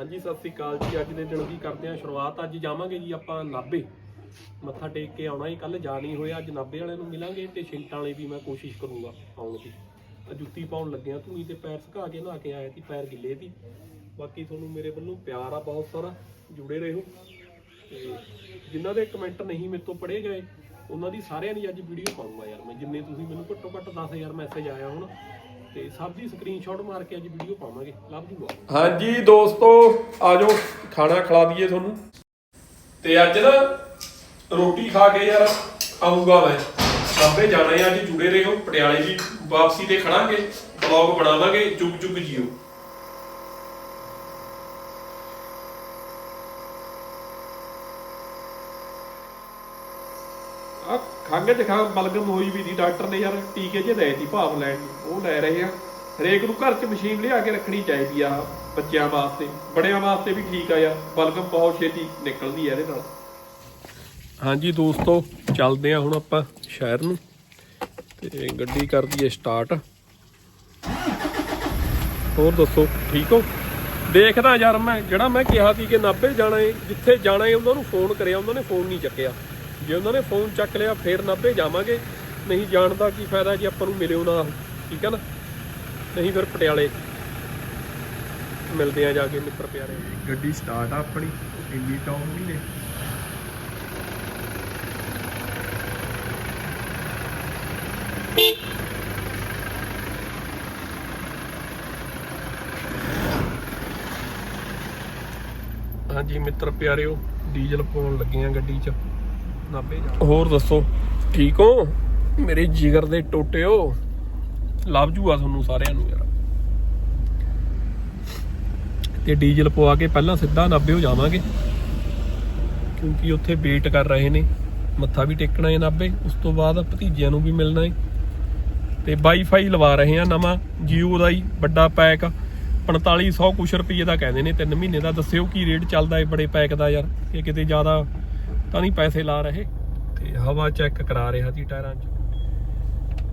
ਹਾਂਜੀ, ਸਤਿ ਸ੍ਰੀ ਅਕਾਲ ਜੀ। ਅੱਜ ਦੇ ਦਿਨ ਦੀ ਕਰਦੇ ਹਾਂ ਸ਼ੁਰੂਆਤ ਅੱਜ ਜਾਵਾਂਗੇ ਜੀ ਆਪਾਂ ਨਾਭੇ। ਮੱਥਾ ਟੇਕ ਕੇ ਆਉਣਾ ਹੀ ਕੱਲ ਜਾ ਨਹੀਂ ਹੋਇਆ, ਅੱਜ ਨਾਭੇ ਵਾਲਿਆਂ ਨੂੰ ਮਿਲਾਂਗੇ ਤੇ ਛਿੰਟਾਂ ਵਾਲੇ ਵੀ ਮੈਂ ਕੋਸ਼ਿਸ਼ ਕਰੂੰਗਾ ਆਉਣ ਦੀ। ਜੁੱਤੀ ਪਾਉਣ ਲੱਗਿਆ ਧੂਣੀ ਤੇ ਪੈਰ ਸੁਕਾ ਕੇ ਨਹਾ ਕੇ ਆਇਆ ਸੀ, ਪੈਰ ਗਿੱਲੇ ਸੀ। ਬਾਕੀ ਤੁਹਾਨੂੰ ਮੇਰੇ ਵੱਲੋਂ ਪਿਆਰ ਆ, ਬਹੁਤ ਸਾਰਾ। ਜੁੜੇ ਰਹੋ। ਤੇ ਜਿਨ੍ਹਾਂ ਦੇ ਕਮੈਂਟ ਨਹੀਂ ਮੇਰੇ ਤੋਂ ਪੜ੍ਹੇ ਗਏ, ਉਹਨਾਂ ਦੀ ਸਾਰਿਆਂ ਦੀ ਅੱਜ ਵੀਡੀਓ ਪਾਉਂਗਾ ਯਾਰ ਮੈਂ। ਜਿੰਨੇ ਤੁਸੀਂ ਮੈਨੂੰ ਘੱਟੋ ਘੱਟ 10000 ਮੈਸੇਜ ਆਇਆ ਹੁਣ ਤੇ ਸਭ ਦੀ ਸਕਰੀਨਸ਼ਾਟ ਮਾਰ ਕੇ ਅੱਜ ਵੀਡੀਓ ਪਾਵਾਂਗੇ। ਲਵ ਯੂ ਹਾਂਜੀ ਦੋਸਤੋ, ਆਜੋ, ਖਾਣਾ ਖਿਲਾ ਦਈਏ ਤੁਹਾਨੂੰ। ਤੇ ਅੱਜ ਨਾ ਰੋਟੀ ਖਾ ਕੇ ਯਾਰ ਆਊਗਾ ਮੈਂ। ਸਾਬੇ ਜਾਣਾ ਹੈ ਅੱਜ, ਜੁੜੇ ਰਹੋ। ਪਟਿਆਲੇ ਦੀ ਵਾਪਸੀ ਤੇ ਖੜਾਂਗੇ। ਵਲੌਗ ਬਣਾਵਾਂਗੇ। ਚੁੱਕ ਚੁੱਕ ਜੀਓ। ਆ ਖੰਗ ਚ ਖਾ ਬਲਗਮ ਹੋਈ ਵੀ ਦੀ ਡਾਕਟਰ ਨੇ ਯਾਰ ਟੀਕੇ ਜੇ ਲਏ ਸੀ ਭਾਵ ਲੈਣ ਉਹ ਲੈ ਰਹੇ ਆ। ਹਰੇਕ ਨੂੰ ਘਰ ਚ ਮਸ਼ੀਨ ਲਿਆ ਕੇ ਰੱਖਣੀ ਚਾਹੀਦੀ ਆ, ਬੱਚਿਆਂ ਵਾਸਤੇ, ਬੜਿਆਂ ਵਾਸਤੇ ਵੀ ਠੀਕ ਆ ਯਾਰ ਬਲਗਮ ਬਹੁਤ ਛੇਤੀ ਨਿਕਲਦੀ ਆ ਇਹਦੇ ਨਾਲ। ਹਾਂਜੀ ਦੋਸਤੋ, ਚੱਲਦੇ ਆ ਹੁਣ ਆਪਾਂ ਸ਼ਹਿਰ ਨੂੰ, ਤੇ ਗੱਡੀ ਕਰਦੀ ਦਈਏ ਸਟਾਰਟ ਹੋਰ ਦੱਸੋ, ਠੀਕ ਹੋ? ਦੇਖਦਾ ਯਾਰ ਮੈਂ, ਜਿਹੜਾ ਮੈਂ ਕਿਹਾ ਸੀ ਕਿ ਨਾਭੇ ਜਾਣਾ ਏ, ਜਿੱਥੇ ਜਾਣਾ ਏ, ਉਹਨਾਂ ਨੂੰ ਫੋਨ ਕਰਿਆ, ਉਹਨਾਂ ਨੇ ਫੋਨ ਨਹੀਂ ਚੱਕਿਆ। ਜੇ ਉਹਨਾਂ ਨੇ ਫੋਨ ਚੱਕ ਲਿਆ ਫੇਰ ਨਾਭੇ ਜਾਵਾਂਗੇ ਨਹੀਂ ਜਾਣ ਦਾ ਕੀ ਫਾਇਦਾ ਜੇ ਆਪਾਂ ਨੂੰ ਮਿਲਿਓ ਨਾ ਠੀਕ ਹੈ ਨਾ? ਨਹੀਂ ਫਿਰ ਪਟਿਆਲੇ ਮਿਲਦੇ ਆ ਜਾ ਕੇ ਮਿੱਤਰ ਪਿਆਰੇ। ਗੱਡੀ ਸਟਾਰਟ ਆ ਆਪਣੀ ਇੰਨੀ ਟੌਪ ਨਹੀਂ ਨੇ। ਹਾਂਜੀ ਮਿੱਤਰ ਪਿਆਰਿਓ ਡੀਜ਼ਲ ਪਾਉਣ ਲੱਗੇ ਆ ਗੱਡੀ 'ਚ। ਨਾਭੇ ਜਾ ਹੋਰ ਦੱਸੋ, ਠੀਕ ਹੋ? ਮੇਰੇ ਜਿਗਰ ਦੇ ਟੋਟਿਓ। ਲਵ ਜੂਆ ਤੁਹਾਨੂੰ ਸਾਰਿਆਂ ਨੂੰ ਯਾਰ। ਤੇ ਡੀਜ਼ਲ ਪਵਾ ਕੇ ਪਹਿਲਾਂ ਸਿੱਧਾ ਨਾਭੇ ਹੋ ਜਾਵਾਂਗੇ। ਕਿਉਂਕਿ ਉੱਥੇ ਵੇਟ ਕਰ ਰਹੇ ਨੇ। ਮੱਥਾ ਵੀ ਟੇਕਣਾ ਹੈ ਨਾਭੇ। ਉਸ ਤੋਂ ਬਾਅਦ ਭਤੀਜਿਆਂ ਨੂੰ ਵੀ ਮਿਲਣਾ ਹੈ। ਤੇ ਵਾਈਫਾਈ ਲਵਾ ਰਹੇ ਆ ਨਵਾਂ। ਜੀਓ ਦਾ ਹੀ ਵੱਡਾ ਪੈਕ। 4500 ਕੁਛ ਰੁਪਏ ਦਾ ਕਹਿੰਦੇ ਨੇ। 3 ਮਹੀਨੇ ਦਾ। ਦੱਸਿਓ ਕੀ ਰੇਟ ਚੱਲਦਾ ਹੈ ਬੜੇ ਪੈਕ ਦਾ ਯਾਰ। ਇਹ ਕਿਤੇ ਜ਼ਿਆਦਾ ਤਾਂ ਨਹੀਂ ਪੈਸੇ ਲਾ ਰਹੇ। ਤੇ ਹਵਾ ਚੈੱਕ ਕਰਾ ਰਿਹਾ ਸੀ ਟਾਇਰਾਂ 'ਚ।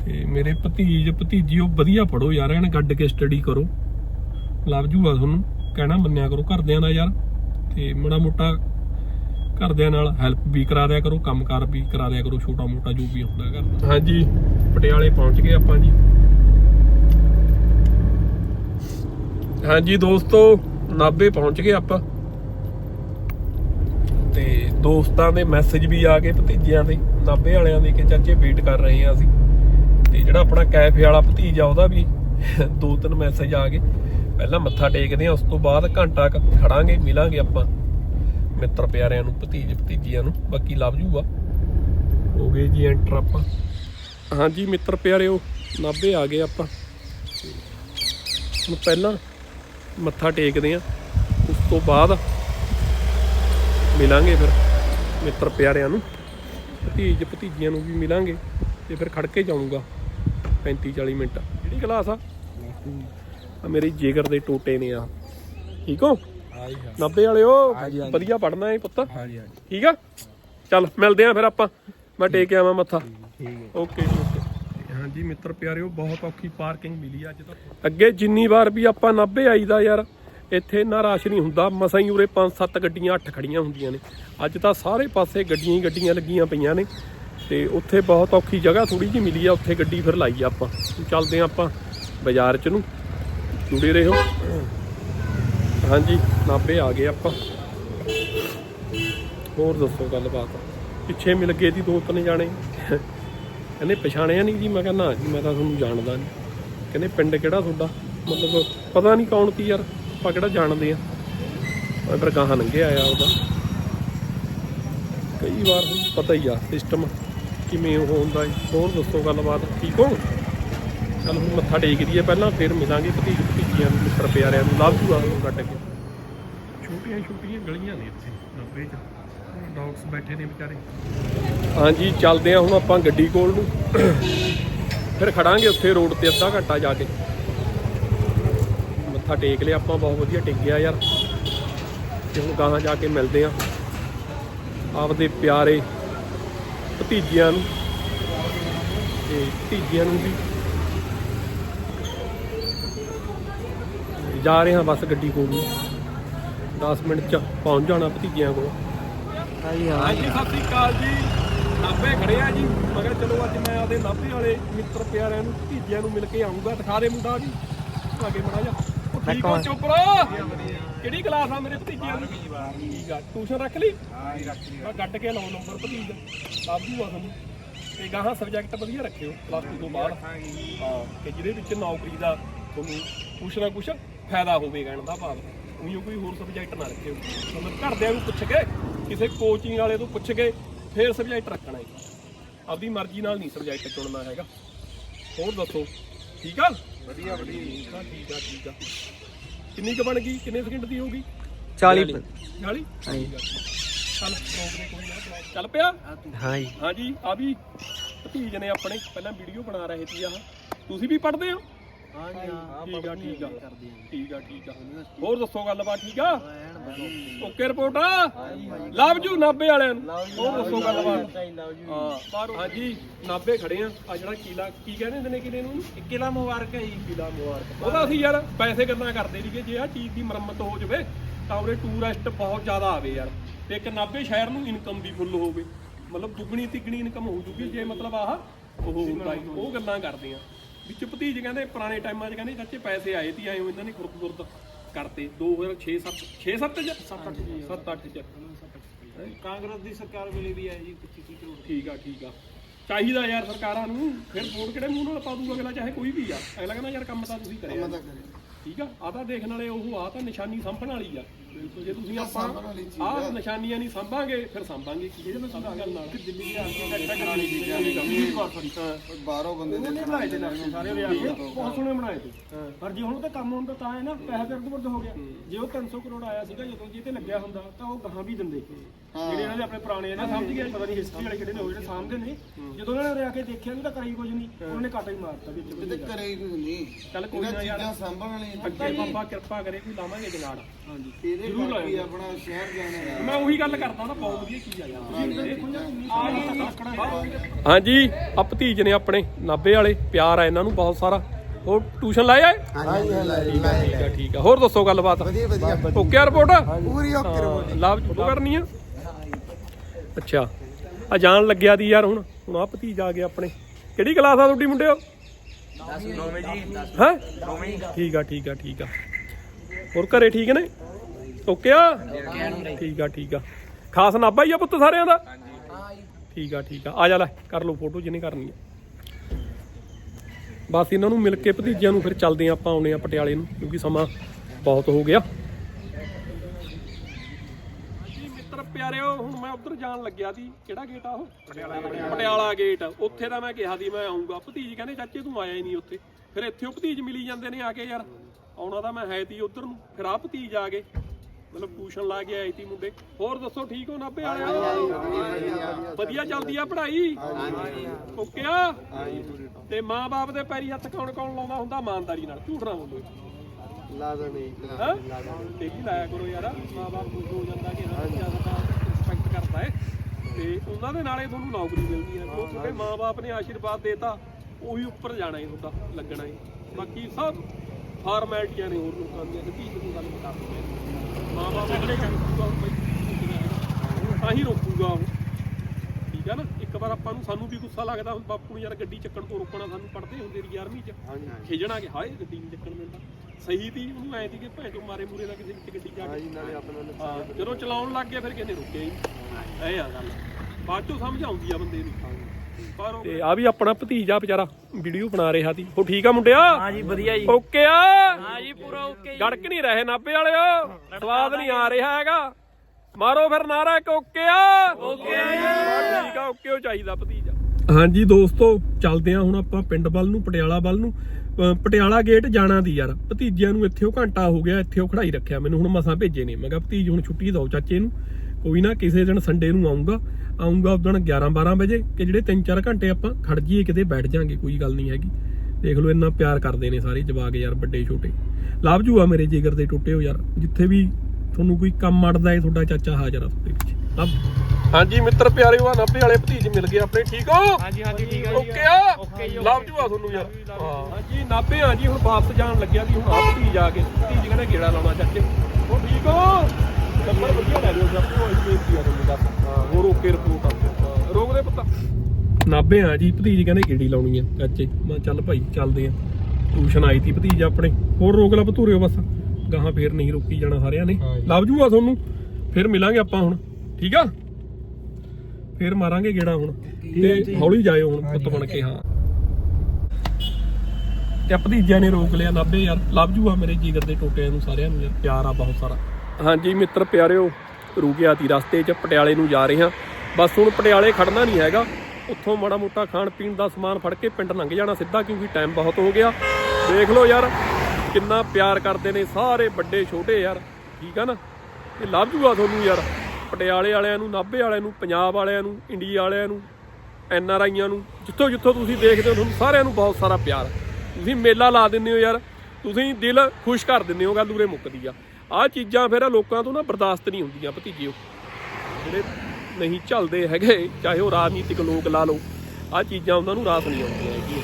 ਤੇ ਮੇਰੇ ਭਤੀਜ, ਭਤੀਜੀ, ਉਹ ਵਧੀਆ ਪੜੋ ਯਾਰ ਇਹਨਾਂ ਗੱਡ ਕੇ ਸਟੱਡੀ ਕਰੋ। ਲੱਭ ਜੂਗਾ ਤੁਹਾਨੂੰ, ਕਹਿਣਾ ਮੰਨਿਆ ਕਰੋ, ਘਰਦਿਆਂ ਦਾ ਯਾਰ। ਤੇ ਮਾੜਾ ਮੋਟਾ ਘਰਦਿਆਂ ਨਾਲ ਹੈਲਪ ਵੀ ਕਰਾ ਦਿਆ ਕਰੋ, ਕੰਮਕਾਰ ਵੀ ਕਰਾ ਦਿਆ ਕਰੋ, ਛੋਟਾ ਮੋਟਾ ਜੋ ਵੀ ਹੁੰਦਾ ਘਰ ਹਾਂਜੀ, ਪਟਿਆਲੇ ਪਹੁੰਚ ਗਏ ਆਪਾਂ ਜੀ। ਹਾਂਜੀ ਦੋਸਤੋ, ਨਾਭੇ ਪਹੁੰਚ ਗਏ ਆਪਾਂ। ਦੋਸਤਾਂ ਦੇ ਮੈਸੇਜ ਵੀ ਆ ਗਏ, ਭਤੀਜਿਆਂ ਦੇ, ਨਾਭੇ ਵਾਲਿਆਂ ਦੇ ਕਿ ਚਾਚੇ ਵੇਟ ਕਰ ਰਹੇ ਆ ਅਸੀਂ। ਤੇ ਜਿਹੜਾ ਆਪਣਾ ਕੈਫੇ ਵਾਲਾ ਭਤੀਜਾ, ਉਹਦਾ ਵੀ ਦੋ ਤਿੰਨ ਮੈਸੇਜ ਆ ਗਏ। ਪਹਿਲਾਂ ਮੱਥਾ ਟੇਕਦੇ ਆ ਉਸ ਤੋਂ ਬਾਅਦ ਘੰਟਾ ਕੁ ਖੜਾਂਗੇ, ਮਿਲਾਂਗੇ ਆਪਾਂ ਮਿੱਤਰ ਪਿਆਰਿਆਂ ਨੂੰ, ਭਤੀਜ ਭਤੀਜੀਆਂ ਨੂੰ। ਬਾਕੀ ਲਵ ਜੂਗਾ ਹੋ ਗਏ ਜੀ ਐਂਟਰ ਆਪਾਂ। ਹਾਂਜੀ ਮਿੱਤਰ ਪਿਆਰਿਓ, ਨਾਭੇ ਆ ਗਏ ਆਪਾਂ। ਹੁਣ ਪਹਿਲਾਂ ਮੱਥਾ ਟੇਕਦੇ ਆ ਉਸ ਤੋਂ ਬਾਅਦ ਮਿਲਾਂਗੇ ਫਿਰ। ਮਿੱਤਰ ਪਿਆਰਿਆਂ ਨੂੰ ਭਤੀਜ ਭਤੀਜੀਆਂ ਨੂੰ ਵੀ ਮਿਲਾਂਗੇ ਤੇ ਫਿਰ ਖੜ ਕੇ ਜਾਊਂਗਾ 35 40 ਮਿੰਟ। ਕਿਹੜੀ ਕਲਾਸ ਆ? ਆ ਮੇਰੀ ਜਿਗਰ ਦੇ ਟੋਟੇ ਨੇ ਆ। ਠੀਕ ਹੋ? ਹਾਂਜੀ 90 ਵਾਲਿਓ। ਵਧੀਆ ਪੜਨਾ ਹੈ ਪੁੱਤ। ਹਾਂਜੀ ਹਾਂਜੀ। ਠੀਕ ਆ? ਚੱਲ ਮਿਲਦੇ ਆ ਫਿਰ ਆਪਾਂ। ਮੈਂ ਟੇਕ ਆਵਾਂ ਮੱਥਾ। ਠੀਕ ਹੈ ਓਕੇ ਹਾਂਜੀ ਮਿੱਤਰ ਪਿਆਰਿਓ ਬਹੁਤ ਔਖੀ ਪਾਰਕਿੰਗ ਮਿਲੀ ਅੱਜ ਤਾਂ। ਅੱਗੇ ਜਿੰਨੀ ਵਾਰ ਵੀ ਆਪਾਂ ਨਾਭੇ ਆਈਦਾ ਯਾਰ ਇੱਥੇ ਨਾ ਰਸ਼ ਨਹੀਂ ਹੁੰਦਾ, ਮਸਾਂ ਹੀ ਉਰੇ 5-7 ਗੱਡੀਆਂ 8 ਖੜੀਆਂ ਹੁੰਦੀਆਂ ਨੇ। ਅੱਜ ਤਾਂ ਸਾਰੇ ਪਾਸੇ ਗੱਡੀਆਂ ਹੀ ਗੱਡੀਆਂ ਲੱਗੀਆਂ ਪਈਆਂ ਨੇ ਤੇ ਉੱਥੇ ਬਹੁਤ ਔਖੀ ਜਗ੍ਹਾ ਥੋੜੀ ਜਿਹੀ ਮਿਲੀ ਆ, ਉੱਥੇ ਗੱਡੀ ਫਿਰ ਲਾਈ ਆ ਆਪਾਂ। ਚੱਲਦੇ ਆ ਆਪਾਂ ਬਾਜ਼ਾਰ ਚ ਨੂੰ। ਜੁੜੇ ਰਹੋ। ਹਾਂਜੀ, ਨਾਭੇ ਆ ਗਏ ਆਪਾਂ। ਹੋਰ ਦੱਸੋ ਗੱਲਬਾਤ। ਪਿੱਛੇ ਮਿਲ ਗਏ ਸੀ ਦੋ ਤਿੰਨ ਜਾਣੇ। ਕਹਿੰਦੇ ਪਛਾਣਿਆ ਨਹੀਂ ਜੀ, ਮੈਂ ਕਹਿੰਦਾ ਜੀ, ਮੈਂ ਤਾਂ ਤੁਹਾਨੂੰ ਜਾਣਦਾ ਨਹੀਂ। ਕਹਿੰਦੇ ਪਿੰਡ ਕਿਹੜਾ ਤੁਹਾਡਾ? ਮਤਲਬ ਪਤਾ ਨਹੀਂ ਕੌਣ ਕੀ ਯਾਰ। ਆਪਾਂ ਕਿਹੜਾ ਜਾਣਦੇ ਆ? ਮੈਂ ਫਿਰ ਗਾਹਾਂ ਲੰਘੇ ਆਇਆ ਉਹਦਾ। ਕਈ ਵਾਰ ਪਤਾ ਹੀ ਆ ਸਿਸਟਮ ਕਿਵੇਂ ਉਹ ਹੁੰਦਾ ਹੈ ਹੋਰ ਦੱਸੋ ਗੱਲਬਾਤ, ਠੀਕ ਹੋ? ਚੱਲ ਹੁਣ ਮੱਥਾ ਟੇਕ ਦਈਏ ਪਹਿਲਾਂ, ਫਿਰ ਮਿਲਾਂਗੇ ਭਤੀਜ ਭਤੀਜੀਆਂ ਨੂੰ, ਮਿੱਤਰ ਪਿਆਰਿਆਂ ਨੂੰ ਲਵ ਜੂਆ ਨੂੰ ਕੱਟ ਕੇ। ਛੋਟੀਆਂ ਛੋਟੀਆਂ ਗਲੀਆਂ ਨੇ ਇੱਥੇ ਨਾਭੇ 'ਚ। ਡੌਗਸ ਬੈਠੇ ਨੇ ਵਿਚਾਰੇ। ਹਾਂਜੀ, ਚੱਲਦੇ ਆ ਹੁਣ ਆਪਾਂ ਗੱਡੀ ਕੋਲ ਨੂੰ। ਫਿਰ ਖੜਾਂਗੇ ਉੱਥੇ ਰੋਡ ਤੇ ਅੱਧਾ ਘੰਟਾ ਜਾ ਕੇ। ਮੱਥਾ ਟੇਕ ਲਿਆ ਆਪਾਂ ਬਹੁਤ ਵਧੀਆ ਟੇਕਿਆ ਯਾਰ। ਤੇ ਹੁਣ ਗਾਹਾਂ ਜਾ ਕੇ ਮਿਲਦੇ ਆ ਆਪਦੇ ਪਿਆਰੇ ਭਤੀਜਿਆਂ ਨੂੰ ਤੇ ਭਤੀਜਿਆਂ ਨੂੰ ਵੀ। ਜਾ ਰਹੇ ਹਾਂ ਬਸ ਗੱਡੀ ਕੋਲ ਨੂੰ 10 ਮਿੰਟ ਚ ਪਹੁੰਚ ਜਾਣਾ ਭਤੀਜਿਆਂ ਕੋਲ। ਹਾਂਜੀ ਹਾਂਜੀ ਸਤਿ ਸ੍ਰੀ ਅਕਾਲ ਜੀ। ਨਾਭੇ ਖੜੇ ਆ ਜੀ। ਮੈਂ ਕਿਹਾ ਚਲੋ ਅੱਜ ਮੈਂ ਆਦੇ ਨਾਭੇ ਵਾਲੇ ਮਿੱਤਰ ਪਿਆਰਿਆਂ ਨੂੰ ਭਤੀਜਿਆਂ ਨੂੰ ਮਿਲ ਕੇ ਆਉਂਗਾ ਦਿਖਾ ਦੇ ਮੁੰਡਾ ਜੀ ਅੱਗੇ ਮੜਾ ਜਾ। ਕਿਹੜੀ ਕਲਾਸ ਆ ਮੇਰੇ ਭਤੀਜਿਆਂ ਦੀ? ਠੀਕ ਆ। ਟਿਊਸ਼ਨ ਰੱਖ ਲਈ? ਹਾਂ ਰੱਖ ਲਈ ਗੱਡ ਕੇ ਲਾਓ ਨੰਬਰ ਭਤੀਜਾ। ਲੱਭ ਜੂਗਾ ਤੁਹਾਨੂੰ। ਤੇ ਗਾਹਾਂ ਸਬਜੈਕਟ ਵਧੀਆ ਰੱਖਿਓ ਪਲੱਸ 2 ਤੋਂ ਬਾਅਦ। ਹਾਂ ਕਿ ਜਿਹਦੇ ਵਿੱਚ ਨੌਕਰੀ ਦਾ ਤੁਹਾਨੂੰ ਕੁਛ ਨਾ ਕੁਛ ਫਾਇਦਾ ਹੋਵੇ ਕਹਿਣ ਦਾ ਭਾਵ। ਉਹੀ ਕੋਈ ਹੋਰ ਸਬਜੈਕਟ ਨਾ ਰੱਖਿਓ। ਮਤਲਬ ਘਰਦਿਆਂ ਨੂੰ ਪੁੱਛ ਕੇ ਕਿਸੇ ਕੋਚਿੰਗ ਵਾਲੇ ਤੋਂ ਪੁੱਛ ਕੇ ਫਿਰ ਸਬਜੈਕਟ ਰੱਖਣਾ ਹੈ। ਆਪਦੀ ਮਰਜ਼ੀ ਨਾਲ ਨਹੀਂ ਸਬਜੈਕਟ ਚੁਣਨਾ ਹੈਗਾ। ਹੋਰ ਦੱਸੋ? ਠੀਕ ਆ? ਵਧੀਆ ਵਧੀਆ। ਠੀਕ ਆ ਠੀਕ ਆ ਠੀਕ ਆ। ਕਿੰਨੀ ਕੁ ਬਣ ਗਈ? ਕਿੰਨੇ ਸਕਿੰਟ ਦੀ ਹੋਊਗੀ? 40 40 ਠੀਕ ਆ। ਚੱਲ ਪ੍ਰੋਗਰੇ ਕੋਈ ਨਾ ਚੱਲ ਪਿਆ? ਹਾਂਜੀ। ਹਾਂਜੀ ਆ ਵੀ ਭਤੀਜ ਨੇ ਆਪਣੇ। ਪਹਿਲਾਂ ਵੀਡੀਓ ਬਣਾ ਰਹੇ ਸੀ ਆਹ। ਤੁਸੀਂ ਵੀ ਪੜ੍ਹਦੇ ਹੋ? ਹਾਂਜੀ ਹਾਂ ਠੀਕ ਆ ਠੀਕ ਆ। ਕਰਦੇ ਹਾਂ ਠੀਕ ਆ ਠੀਕ ਆ। ਹੋਰ ਦੱਸੋ ਗੱਲਬਾਤ ਠੀਕ ਆ? Okay report? I love you ਨਾਬੇ ਵਾਲਿਆਂ ਨੂੰ। ਹੋਰ ਦੱਸੋ ਗੱਲਬਾਤ। ਜੀ ਹਾਂ ਹਾਂਜੀ। ਨਾਬੇ ਖੜੇ ਆ। ਆ ਜਿਹੜਾ ਕਿਲਾ ਕੀ ਕਹਿੰਦੇ ਹੁੰਦੇ ਨੇ ਕਿਲੇ ਨੂੰ? ਕਿਲਾ ਮੁਬਾਰਕ ਹੈ ਜੀ। ਕਿਲਾ ਮੁਬਾਰਕ। ਉਹਦਾ ਅਸੀਂ ਯਾਰ ਪੈਸੇ ਗੱਲਾਂ ਕਰਦੇ ਸੀਗੇ ਜੇ ਆ ਚੀਜ਼ ਦੀ ਮੁਰੰਮਤ ਹੋ ਜਾਵੇ ਤਾਂ ਉਰੇ ਟੂਰਿਸਟ ਬਹੁਤ ਜ਼ਿਆਦਾ ਆਵੇ ਯਾਰ। ਤੇ ਇੱਕ ਨਾਬੇ ਸ਼ਹਿਰ ਨੂੰ ਇਨਕਮ ਵੀ ਫੁੱਲ ਹੋਵੇ। ਮਤਲਬ ਦੁੱਗਣੀ ਤਿੱਗਣੀ ਇਨਕਮ ਹੋ ਜੂਗੀ ਜੇ ਮਤਲਬ ਆਹ ਉਹ ਹੁੰਦਾ ਉਹ ਗੱਲਾਂ ਕਰਦੇ ਆ। ਵਿੱਚ ਭਤੀਜ ਕਹਿੰਦੇ ਪੁਰਾਣੇ ਟਾਈਮਾਂ 'ਚ ਕਹਿੰਦੇ ਚਾਚੇ ਪੈਸੇ ਆਏ ਤੀ ਆਏ ਹੋ ਇਹਨਾਂ ਨੇ ਖੁਰਦ ਖੁਰਦ ਕਰਤੇ। 2006 7 6 7 ਚ? 7 8 7 8 ਚ। ਕਾਂਗਰਸ ਦੀ ਸਰਕਾਰ ਵੇਲੇ ਵੀ ਹੈ ਜੀ 25 ਕਰੋੜ। ਠੀਕ ਆ ਠੀਕ ਆ। ਚਾਹੀਦਾ ਯਾਰ ਸਰਕਾਰਾਂ ਨੂੰ ਫਿਰ ਵੋਟ ਕਿਹੜੇ ਮੂੰਹ ਨਾਲ ਪਾ ਦੂਗਾ ਅਗਲਾ ਚਾਹੇ ਕੋਈ ਵੀ ਆ। ਅਗਲਾ ਕਹਿੰਦਾ ਯਾਰ ਕੰਮ ਤਾਂ ਤੁਸੀਂ ਕਰਿਆ। ਠੀਕ ਆ? ਆ ਤਾਂ ਦੇਖਣ ਵਾਲੇ ਉਹ ਆ ਤਾਂ ਨਿਸ਼ਾਨੀ ਸੰਭਣ ਵਾਲੀ ਆ। ਜੇ। ਤੁਸੀਂ ਆਪਾਂ ਆ ਨਿਸ਼ਾਨੀਆਂ ਨਹੀਂ ਸੰਭਾਂਗੇ ਫਿਰ ਸੰਭਾਂਗੇ ਕੀ? ਇਹਦੇ ਨਾਲ ਸਭ ਗੱਲ ਨਾਲ। ਦਿੱਲੀ ਦੇ ਆਰਕੀਟੈਕਟ ਕਰਾਣੀ ਦੀ ਬਾਹਰੋਂ ਬੰਦੇ ਉਹਨੇ ਬਣਾਏ ਤੇ ਨਕਸ਼ੇ ਸਾਰੇ ਰਿਆ ਕੇ। ਬਹੁਤ ਸੋਹਣੇ ਬਣਾਏ ਤੇ। ਪਰ ਜੇ ਹੁਣ ਤਾਂ ਕੰਮ ਹੁੰਦਾ ਤਾਂ ਹੈ ਨਾ ਪੈਸਾ ਤੇ ਅਰਧ ਹੋ ਗਿਆ। ਜੇ ਉਹ 300 ਕਰੋੜ ਆਇਆ ਸੀਗਾ ਜਦੋਂ ਜੀ ਤੇ ਲੱਗਿਆ ਹੁੰਦਾ ਤਾਂ ਉਹ ਗਾਹਾਂ ਵੀ ਦਿੰਦੇ। ਜਿਹੜੇ ਇਹਨਾਂ ਦੇ ਆਪਣੇ ਪੁਰਾਣੇ ਨੇ ਸਮਝ ਗਏ ਪਤਾ ਨਹੀਂ ਹਿਸਟਰੀ ਵਾਲੇ ਕਿਹੜੇ ਨੇ ਉਹ ਜਿਹੜੇ ਸਾਹਮਣੇ ਨੇ। ਜਦੋਂ ਉਹਨਾਂ ਨੇ ਰਿਆ ਕੇ ਦੇਖਿਆ ਵੀ ਤਾਂ ਕਰੀ ਕੁਝ ਨਹੀਂ। ਉਹਨਾਂ ਨੇ ਕਾਟਾ ਹੀ ਮਾਰਤਾ ਵਿੱਚ। ਕਿਤੇ ਕਰੇ ਹੀ ਕੁਝ ਨਹੀਂ। ਚੱਲ ਕੋਈ ਇਹਨਾਂ ਨਾ ਯਾਰ। ਚੀਜ਼ਾਂ ਸਾਂਭਣ ਵਾਲੀਆਂ ਅੱਗੇ ਬਾਬਾ ਕਿਰਪਾ ਕਰੇ ਕੋਈ ਲਾਵਾਂਗੇ ਜਗਾੜ ਹਾਂਜੀ ਇਹਦੇ ਕਰਕੇ ਆਪਣਾ ਸ਼ਹਿਰ ਜਾਣਾ ਹੈ ਮੈਂ ਉਹੀ ਗੱਲ ਕਰਦਾ ਨਾ ਬਹੁਤ ਵਧੀਆ ਚੀਜ਼ ਆ ਹਾਂਜੀ ਆ ਭਤੀਜ ਨੇ ਆਪਣੇ ਨਾਬੇ ਵਾਲੇ ਪਿਆਰ ਆ ਇਹਨਾਂ ਨੂੰ ਬਹੁਤ ਸਾਰਾ। ਉਹ ਟਿਊਸ਼ਨ ਲਾਏ ਆਏ ਹਾਂਜੀ ਠੀਕ ਆ ਠੀਕ ਆ ਠੀਕ ਆ। ਹੋਰ ਦੱਸੋ ਗੱਲਬਾਤ? ਵਧੀਆ ਵਧੀਆ। ਓਕੇ ਰਿਪੋਰਟ ਪੂਰੀ ਓਕੇ ਰਿਪੋਰਟ ਲਾਭ ਜੁੱਟੋ ਕਰਨੀ ਆ। ਅੱਛਾ। ਆ ਜਾਣ ਲੱਗਿਆ ਦੀ ਯਾਰ ਹੁਣ। ਹੁਣ ਆ ਭਤੀਜ ਆ ਗਿਆ ਆਪਣੇ। ਕਿਹੜੀ ਕਲਾਸ ਆ ਤੁਹਾਡੀ ਮੁੰਡਿਓ? ਨੌਵੇਂ ਜੀ। ਹੈ? ਨੌਵੇਂ ਠੀਕ ਆ ਠੀਕ ਆ ਠੀਕ ਆ। ਹੋਰ ਘਰੇ ਠੀਕ ਨੇ? ਓਕੇ ਆ? ਠੀਕ ਆ ਠੀਕ ਆ। ਖਾਸ ਨਾਭਾ ਹੀ ਆ ਪੁੱਤ ਸਾਰਿਆਂ ਦਾ? ਠੀਕ ਆ ਠੀਕ ਆ। ਆ ਜਾ ਲੈ ਕਰ ਲਓ ਫੋਟੋ ਜਿਹਨੇ ਕਰਨੀ ਆ। ਬਸ ਇਹਨਾਂ ਨੂੰ ਮਿਲ ਕੇ ਭਤੀਜਿਆਂ ਨੂੰ ਫਿਰ ਚੱਲਦੇ ਆਪਾਂ ਆਉਨੇ ਆ ਪਟਿਆਲੇ ਨੂੰ ਕਿਉਂਕਿ ਸਮਾਂ ਬਹੁਤ ਹੋ ਗਿਆ ਜੀ ਮਿੱਤਰ ਪਿਆਰਿਓ ਹੁਣ ਮੈਂ ਉੱਧਰ ਜਾਣ ਲੱਗਿਆ ਸੀ। ਕਿਹੜਾ ਗੇਟ ਆ ਉਹ? ਪਟਿਆਲਾ ਪਟਿਆਲਾ ਗੇਟ ਉੱਥੇ ਦਾ ਮੈਂ ਕਿਹਾ ਸੀ ਮੈਂ ਆਉਂਗਾ ਭਤੀਜ ਕਹਿੰਦੇ ਚਾਚੇ ਤੂੰ ਆਇਆ ਹੀ ਨਹੀਂ ਉੱਥੇ। ਫਿਰ ਇੱਥੇ ਉਹ ਭਤੀਜ ਮਿਲੀ ਜਾਂਦੇ ਨੇ ਆ ਕੇ ਯਾਰ। ਆਉਣਾ ਤਾਂ ਮੈਂ ਹੈ ਤੀ ਉੱਧਰ ਨੂੰ। ਫਿਰ ਆ ਭਤੀਜ ਆ ਗਏ। ਮਤਲਬ ਟਿਊਸ਼ਨ ਲਾ ਕੇ ਆਏ ਤੀ ਮੁੰਡੇ। ਹੋਰ ਦੱਸੋ ਠੀਕ ਹੋ ਨਾਭੇ ਵਾਲਿਆ? ਵਧੀਆ ਚੱਲਦੀ ਆ ਪੜ੍ਹਾਈ? ਓਕੇ ਆ? ਤੇ ਮਾਂ-ਬਾਪ ਦੇ ਪੈਰੀ ਹੱਥ ਕੌਣ ਕੌਣ ਲਾਉਂਦਾ ਹੁੰਦਾ? ਇਮਾਨਦਾਰੀ ਨਾਲ। ਝੂਠ ਨਾ ਬੋਲੋ। ਲਾਜ਼ਮ ਤੇ ਕੀ ਲਾਇਆ ਕਰੋ ਯਾਰ। ਮਾਂ-ਬਾਪ ਖੁਸ਼ ਹੋ ਜਾਂਦਾ ਕਿ ਹਾਂ ਕਰਦਾ ਹੈ। ਤੇ ਉਹਨਾਂ ਦੇ ਨਾਲੇ ਤੁਹਾਨੂੰ ਨੌਕਰੀ ਮਿਲਦੀ ਹੈ। ਜੋ ਤੁਹਾਡੇ ਮਾਂ-ਬਾਪ ਨੇ ਆਸ਼ੀਰਵਾਦ ਦੇਤਾ ਉਹੀ ਉੱਪਰ ਜਾਣਾ ਹੈ ਤੁਹਾਡਾ ਲੱਗਣਾ ਹੈ। ਬਾਕੀ ਸਭ ਫਾਰਮੈਲਟੀਆਂ ਨੇ ਹੋਰ ਲੋਕਾਂ ਦੀਆਂ ਤੇ ਤੁਹਾਨੂੰ ਗੱਲ ਬਤਾ ਦਿੰਦੇ ਮਾਂ-ਬਾਪ ਅਗਲੇ ਕਹਿੰਦੇ ਤਾਂ ਹੀ ਰੋਕੂਗਾ ਉਹ। ਠੀਕ ਆ ਨਾ? ਇੱਕ ਵਾਰ ਆਪਾਂ ਨੂੰ ਸਾਨੂੰ ਵੀ ਗੁੱਸਾ ਲੱਗਦਾ ਹੁਣ ਬਾਪੂ ਨੂੰ ਯਾਰ ਗੱਡੀ ਚੱਕਣ ਤੋਂ ਰੋਕਣਾ ਸਾਨੂੰ ਪੜਦੇ ਹੁੰਦੇ ਸੀ 11ਵੀਂ ਚ। ਖਿਜਣਾ ਕਿ ਹਾਏ ਗੱਡੀ ਨਹੀਂ ਚੱਕਣ ਮਿਲਦਾ ਸਹੀ ਤੀ ਉਹਨੂੰ ਐ ਸੀ ਕਿ ਭੈਣ ਚੋ ਮਾਰੇ ਮੂਰੇ ਦਾ ਕਿਸੇ ਵਿੱਚ ਗੱਡੀ ਜਾ ਕੇ। ਨਾਲੇ ਆਪਣਾ ਹਾਂ, ਜਦੋਂ ਚਲਾਉਣ ਲੱਗ ਗਿਆ ਫਿਰ ਕਿਹਨੇ ਰੁਕਿਆ ਹੀ ਨਹੀਂ। ਇਹ ਆ ਗੱਲ। ਬਾਅਦ ਚੋਂ ਸਮਝ ਆਉਂਦੀ ਆ ਬੰਦੇ ਨੂੰ। ਪਰ ਤੇ ਆ ਵੀ ਆਪਣਾ ਭਤੀਜਾ ਵਿਚਾਰਾ ਵੀਡੀਓ ਬਣਾ ਰਿਹਾ ਸੀ। ਉਹ ਠੀਕ ਆ ਮੁੰਡਿਆ? ਹਾਂਜੀ ਵਧੀਆ ਜੀ। ਓਕੇ ਆ? ਹਾਂਜੀ ਪੂਰਾ ਓਕੇ ਗੜਕ ਨਹੀਂ ਰਹੇ ਨਾਪੇ ਵਾਲਿਓ। ਸਵਾਦ ਨਹੀਂ ਆ ਰਿਹਾ ਹੈਗਾ। ਮਾਰੋ ਫਿਰ ਨਾਰਾ ਇੱਕ ਓਕੇ ਆ। ਓਕੇ ਠੀਕ ਆ ਓਕੇ ਉਹ ਚਾਹੀਦਾ ਭਤੀਜਾ। ਹਾਂਜੀ ਦੋਸਤੋ ਚੱਲਦੇ ਆ ਹੁਣ ਆਪਾਂ ਪਿੰਡ ਵੱਲ ਨੂੰ ਪਟਿਆਲਾ ਵੱਲ ਨੂੰ। ਪਟਿਆਲਾ ਗੇਟ ਜਾਣਾ ਦੀ ਯਾਰ। ਭਤੀਜਿਆਂ ਨੂੰ ਇੱਥੇ ਉਹ ਘੰਟਾ ਹੋ ਗਿਆ, ਇੱਥੇ ਉਹ ਖੜਾਈ ਰੱਖਿਆ। ਮੈਨੂੰ ਹੁਣ ਮਸਾਂ ਭੇਜੇ ਨੇ। ਮੈਂ ਕਿਹਾ, ਭਤੀਜ, ਹੁਣ ਛੁੱਟੀ ਦਿਓ ਚਾਚੇ ਨੂੰ। ਕੋਈ ਨਾ, ਕਿਸੇ ਦਿਨ ਸੰਡੇ ਨੂੰ ਆਉਂਗਾ ਆਉਂਗਾ ਉਦੋਂ 11 12 ਵਜੇ ਕਿ ਜਿਹੜੇ 3-4 ਘੰਟੇ ਆਪਾਂ ਖੜ ਜੀਏ ਕਿਤੇ ਬੈਠ ਜਾਾਂਗੇ, ਕੋਈ ਗੱਲ ਨਹੀਂ ਹੈਗੀ। ਦੇਖ ਲਓ, ਇੰਨਾ ਪਿਆਰ ਕਰਦੇ ਨੇ ਸਾਰੇ ਜਵਾਕ ਯਾਰ, ਵੱਡੇ, ਛੋਟੇ। ਲਾਭ ਜੂਆ ਮੇਰੇ ਜਿਗਰ ਦੇ ਟੁੱਟੇ ਹੋ ਯਾਰ। ਜਿੱਥੇ ਵੀ ਤੁਹਾਨੂੰ ਕੋਈ ਕੰਮ ਅੜਦਾ ਹੈ, ਤੁਹਾਡਾ ਚਾਚਾ ਹਾਜ਼ਰ ਆ ਤੁਹਾਡੇ ਪਿੱਛੇ। ਹਾਂਜੀ ਮਿੱਤਰ ਪਿਆਰਿਓ ਆ ਨਾਭੇ ਵਾਲੇ ਭਤੀਜ ਮਿਲ ਗਏ ਆਪਣੇ ਠੀਕ ਹੋ? ਹਾਂਜੀ ਹਾਂਜੀ ਠੀਕ ਹੈ ਓਕੇ ਆ? ਲਵ ਜੂਆ ਤੁਹਾਨੂੰ ਯਾਰ। ਹਾਂਜੀ ਨਾਭੇ ਆ ਜੀ ਹੁਣ ਵਾਪਸ ਜਾਣ ਲੱਗਿਆ ਸੀ ਹੁਣ ਆ ਭਤੀਜ ਆ ਕੇ ਭਤੀਜ ਕਹਿੰਦਾ ਗੇੜਾ ਲਾਉਣਾ ਚਾਚੇ। ਉਹ ਠੀਕ ਹੋ? ਨੰਬਰ ਵਧੀਆ ਲੈ ਲਿਓ ਸਭ ਤੋਂ ਅੱਜ ਬੇਨਤੀ ਆ ਤੁਹਾਨੂੰ ਦੱਸ। ਹਾਂ। ਹੋਰ ਓਕੇ ਰਿਪੋਰਟ ਆ। ਰੋਗ ਦੇ ਪਤਾ। ਨਾਬੇ ਆ ਜੀ ਭਤੀਜ ਕਹਿੰਦੇ ਕੀੜੀ ਲਾਉਣੀ ਆ ਚਾਚੇ। ਮੈਂ ਚੱਲ ਭਾਈ ਚੱਲਦੇ ਆ। ਟਿਊਸ਼ਨ ਆਈ ਤੀ ਭਤੀਜ ਆਪਣੇ। ਹੋਰ ਰੋਕ ਲਾ ਭਤੂਰਿਓ ਬਸ। ਗਾਹਾਂ ਫੇਰ ਨਹੀਂ ਰੋਕੀ ਜਾਣਾ ਸਾਰਿਆਂ ਨੇ। ਲੱਭ ਜੂਗਾ ਤੁਹਾਨੂੰ। ਫਿਰ ਮਿਲਾਂਗੇ ਆਪਾਂ ਹੁਣ। ਠੀਕ ਆ? ਫੇਰ ਮਾਰਾਂਗੇ ਗੇੜਾ ਹੁਣ। ਤੇ ਹੌਲੀ ਜਾਇਓ ਹੁਣ ਪੁੱਤ ਬਣ ਕੇ, ਹਾਂ। ਤੇ ਭਤੀਜਿਆਂ ਨੇ ਰੋਕ ਲਿਆ, ਨਾਭੇ ਯਾਰ, ਲੱਭ ਜੂਗਾ ਮੇਰੇ ਜਿਗਰ ਦੇ ਟੋਟਿਆਂ ਨੂੰ ਸਾਰਿਆਂ ਨੂੰ ਯਾਰ, ਪਿਆਰ ਆ ਬਹੁਤ ਸਾਰਾ। ਹਾਂਜੀ ਮਿੱਤਰ, ਪਿਆਰਿਓ, ਰੁਕਿਆ ਤੀ ਰਸਤੇ 'ਚ, ਪਟਿਆਲੇ ਨੂੰ ਜਾ ਰਹੇ ਹਾਂ। ਬਸ ਹੁਣ ਪਟਿਆਲੇ ਖੜਨਾ ਨਹੀਂ ਹੈਗਾ। ਉੱਥੋਂ ਮਾੜਾ ਮੋਟਾ ਖਾਣ ਪੀਣ ਦਾ ਸਮਾਨ ਫੜ ਕੇ ਪਿੰਡ ਲੰਘ ਜਾਣਾ ਸਿੱਧਾ, ਕਿਉਂਕਿ ਟਾਈਮ ਬਹੁਤ ਹੋ ਗਿਆ। ਦੇਖ ਲਓ ਯਾਰ, ਕਿੰਨਾ ਪਿਆਰ ਕਰਦੇ ਨੇ ਸਾਰੇ ਵੱਡੇ ਛੋਟੇ ਯਾਰ। ਠੀਕ ਆ ਨਾ? ਇਹ ਲੱਭ ਜੂਗਾ ਤੁਹਾਨੂੰ ਯਾਰ। ਪਟਿਆਲੇ ਵਾਲਿਆਂ ਨੂੰ, ਨਾਭੇ ਵਾਲਿਆਂ ਨੂੰ, ਪੰਜਾਬ ਵਾਲਿਆਂ ਨੂੰ, ਇੰਡੀਆ ਵਾਲਿਆਂ ਨੂੰ, ਐਨ ਆਰ ਆਈਆਂ ਨੂੰ, ਜਿੱਥੋਂ ਜਿੱਥੋਂ ਤੁਸੀਂ ਦੇਖਦੇ ਹੋ, ਤੁਹਾਨੂੰ ਸਾਰਿਆਂ ਨੂੰ ਬਹੁਤ ਸਾਰਾ ਪਿਆਰ ਤੁਸੀਂ ਮੇਲਾ ਲਾ ਦਿੰਦੇ ਹੋ ਯਾਰ, ਤੁਸੀਂ ਦਿਲ ਖੁਸ਼ ਕਰ ਦਿੰਦੇ ਹੋ, ਗੱਲ ਉਰੇ ਮੁੱਕਦੀ ਆ। ਆਹ ਚੀਜ਼ਾਂ ਫਿਰ ਲੋਕਾਂ ਤੋਂ ਨਾ ਬਰਦਾਸ਼ਤ ਨਹੀਂ ਹੁੰਦੀਆਂ, ਭਤੀਜਿਓ। ਜਿਹੜੇ ਨਹੀਂ ਚੱਲਦੇ ਹੈਗੇ, ਚਾਹੇ ਉਹ ਰਾਜਨੀਤਿਕ ਲੋਕ ਲਾ ਲਓ, ਆਹ ਚੀਜ਼ਾਂ ਉਹਨਾਂ ਨੂੰ ਰਾਸ ਨਹੀਂ ਆਉਂਦੀਆਂ ਹੈਗੀਆਂ।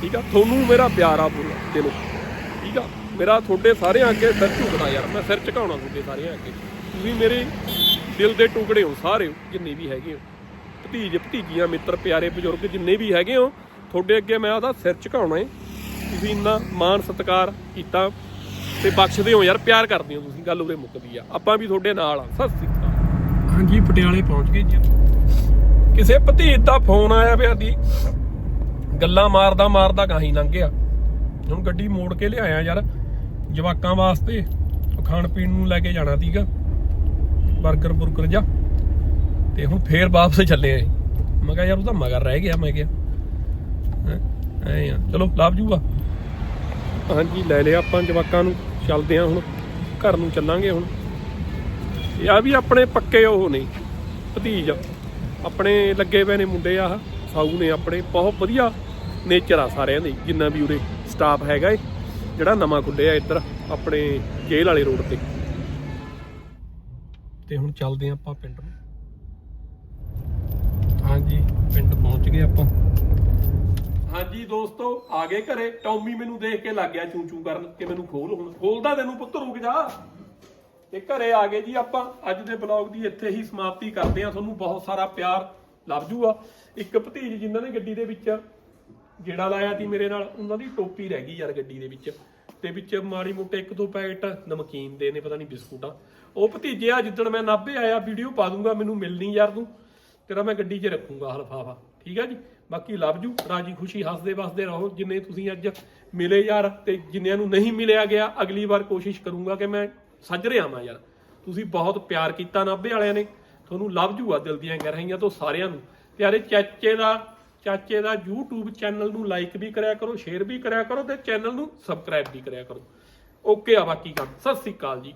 ਠੀਕ ਆ? ਤੁਹਾਨੂੰ ਮੇਰਾ ਪਿਆਰ ਆ ਪੂਰਾ ਦਿਲੋਂ। ਠੀਕ ਆ? ਮੇਰਾ ਤੁਹਾਡੇ ਸਾਰਿਆਂ ਅੱਗੇ ਸਿਰ ਝੁਕਦਾ ਯਾਰ, ਮੈਂ ਸਿਰ ਝੁਕਾਉਣਾ ਤੁਹਾਡੇ ਸਾਰਿਆਂ ਅੱਗੇ। ਤੁਸੀਂ ਮੇਰੇ ਦਿਲ ਦੇ ਟੁਕੜੇ ਹੋ ਸਾਰੇ ਹੋ, ਜਿੰਨੇ ਵੀ ਹੈਗੇ ਹੋ। ਭਤੀਜ ਭਤੀਜੀਆਂ ਮਿੱਤਰ ਪਿਆਰੇ ਬਜ਼ੁਰਗ ਜਿੰਨੇ ਵੀ ਹੈਗੇ ਹੋ ਤੁਹਾਡੇ ਅੱਗੇ ਮੈਂ ਉਹਦਾ ਸਿਰ ਝੁਕਾਉਣਾ ਏ ਤੁਸੀਂ ਇੰਨਾ ਮਾਣ ਸਤਿਕਾਰ ਕੀਤਾ ਤੇ ਬਖਸ਼ਦੇ ਹੋ ਯਾਰ ਪਿਆਰ ਕਰਦੇ ਹੋ ਤੁਸੀਂ ਗੱਲ ਉਰੇ ਮੁੱਕਦੀ ਆ। ਆਪਾਂ ਵੀ ਤੁਹਾਡੇ ਨਾਲ ਆ। ਸਤਿ ਸ੍ਰੀ ਅਕਾਲ। ਹਾਂਜੀ ਪਟਿਆਲੇ ਪਹੁੰਚ ਗਏ ਜੀ ਕਿਸੇ ਭਤੀਜ ਦਾ ਫੋਨ ਆਇਆ ਪਿਆ ਦੀ ਗੱਲਾਂ ਮਾਰਦਾ ਮਾਰਦਾ ਗਾਹੀਂ ਲੰਘ ਗਿਆ। ਹੁਣ ਗੱਡੀ ਮੋੜ ਕੇ ਲਿਆਇਆ ਯਾਰ ਜਵਾਕਾਂ ਵਾਸਤੇ। ਖਾਣ ਪੀਣ ਨੂੰ ਲੈ ਕੇ ਜਾਣਾ ਸੀਗਾ। 버ਗਰ ਬੁਰਗਰ ਜਾ। ਤੇ ਹੁਣ ਫੇਰ ਵਾਪਸ ਚੱਲੇ ਆਂ ਮੈਂ ਕਿਹਾ ਯਾਰ ਉਹ ਮਗਰ ਰਹਿ ਗਿਆ ਮੈਂ ਕਿਹਾ। ਹੈਂ, ਐਂ ਆ। ਚਲੋ ਲੱਭ ਜੂਗਾ। ਹਾਂਜੀ ਲੈ ਲਿਆ ਆਪਾਂ ਜਵਾਕਾਂ ਨੂੰ। ਚੱਲਦੇ ਆ ਹੁਣ। ਘਰ ਨੂੰ ਚੱਲਾਂਗੇ ਹੁਣ। ਇਹ ਆ ਵੀ ਆਪਣੇ ਪੱਕੇ ਉਹ ਨੇ ਭਤੀਜ। ਆਪਣੇ ਲੱਗੇ ਪਏ ਨੇ ਮੁੰਡੇ ਆਹ ਸਾਊ ਨੇ ਆਪਣੇ। ਬਹੁਤ ਵਧੀਆ ਨੇਚਰ ਆ ਸਾਰਿਆਂ ਦੇ। ਜਿੰਨਾ ਵੀ ਉਰੇ ਸਟਾਫ ਹੈਗਾ ਏ ਜਿਹੜਾ ਨਵਾਂ ਖੁੱਲਿਆ ਇੱਧਰ ਆਪਣੇ ਜੇਲ੍ਹ ਵਾਲੇ ਰੋਡ ਤੇ। ਤੇ ਹੁਣ ਚੱਲਦੇ ਆਪਾਂ ਪਿੰਡ ਨੂੰ। ਹਾਂਜੀ, ਪਿੰਡ ਪਹੁੰਚ ਗਏ ਆਪਾਂ। ਹਾਂਜੀ ਦੋਸਤੋ, ਆ ਗਏ ਘਰੇ। ਟੌਮੀ ਮੈਨੂੰ ਦੇਖ ਕੇ ਲੱਗ ਗਿਆ ਚੂ ਚੂ ਕਰਨ ਕਿ ਮੈਨੂੰ ਖੋਲ ਹੁਣ। ਖੋਲਦਾ ਤੈਨੂੰ ਪੁੱਤ ਰੁਕ ਜਾ। ਤੇ ਘਰੇ ਆ ਗਏ ਜੀ ਆਪਾਂ। ਅੱਜ ਦੇ ਬਲੌਗ ਦੀ ਇੱਥੇ ਹੀ ਸਮਾਪਤੀ ਕਰਦੇ ਆ ਤੁਹਾਨੂੰ ਬਹੁਤ ਸਾਰਾ ਪਿਆਰ ਲੱਭ ਜੂਗਾ। ਇੱਕ ਭਤੀਜ ਜਿਨ੍ਹਾਂ ਨੇ ਗੱਡੀ ਦੇ ਵਿੱਚ ਜਿਹੜਾ ਲਾਇਆ ਸੀ ਮੇਰੇ ਨਾਲ, ਉਹਨਾਂ ਦੀ ਟੋਪੀ ਰਹਿ ਗਈ ਯਾਰ ਗੱਡੀ ਦੇ ਵਿੱਚ। ਤੇ ਵਿੱਚ ਮਾੜੀ ਮੋਟੇ ਇੱਕ ਦੋ ਪੈਕਟ ਨਮਕੀਨ ਦੇ ਨੇ, ਪਤਾ ਨਹੀਂ ਬਿਸਕੁਟਾਂ। ਉਹ ਭਤੀਜੇ ਆ, ਜਿੱਦਣ ਮੈਂ ਨਾਭੇ ਆਇਆ ਵੀਡੀਓ ਪਾ ਦੂੰਗਾ, ਮੈਨੂੰ ਮਿਲਣੀ ਯਾਰ ਤੂੰ। ਤੇਰਾ ਮੈਂ ਗੱਡੀ 'ਚ ਰੱਖੂੰਗਾ ਹਲਫਾਫਾ। ਠੀਕ ਆ ਜੀ? ਬਾਕੀ ਲਵ ਜੂ, ਰਾਜੀ ਖੁਸ਼ੀ, ਹੱਸਦੇ ਵਸਦੇ ਰਹੋ। ਜਿੰਨੇ ਤੁਸੀਂ ਅੱਜ ਮਿਲੇ ਯਾਰ ਤੇ ਜਿੰਨਿਆਂ ਨੂੰ ਨਹੀਂ ਮਿਲਿਆ ਗਿਆ, ਅਗਲੀ ਵਾਰ ਕੋਸ਼ਿਸ਼ ਕਰੂੰਗਾ ਕਿ ਮੈਂ ਸੱਜ ਰਿਹਾ ਮੈਂ ਯਾਰ। ਤੁਸੀਂ ਬਹੁਤ ਪਿਆਰ ਕੀਤਾ ਨਾਭੇ ਵਾਲਿਆਂ ਨੇ। ਤੁਹਾਨੂੰ ਲਵ ਜੂਗਾ ਦਿਲ ਦੀਆਂ ਗਹਿਰਾਈਆਂ ਤੋਂ ਸਾਰਿਆਂ ਨੂੰ। ਪਿਆਰੇ ਚਾਚੇ ਦਾ ਚਾਚੇ ਦਾ YouTube ਚੈਨਲ ਨੂੰ ਲਾਈਕ ਵੀ ਕਰਿਆ ਕਰੋ ਸ਼ੇਅਰ ਵੀ ਕਰਿਆ ਕਰੋ ਤੇ ਚੈਨਲ ਨੂੰ ਸਬਸਕ੍ਰਾਈਬ ਵੀ ਕਰਿਆ ਕਰੋ। ਓਕੇ ਆ ਬਾਕੀ ਕੰਮ। ਸਤਿ ਸ੍ਰੀ ਅਕਾਲ ਜੀ।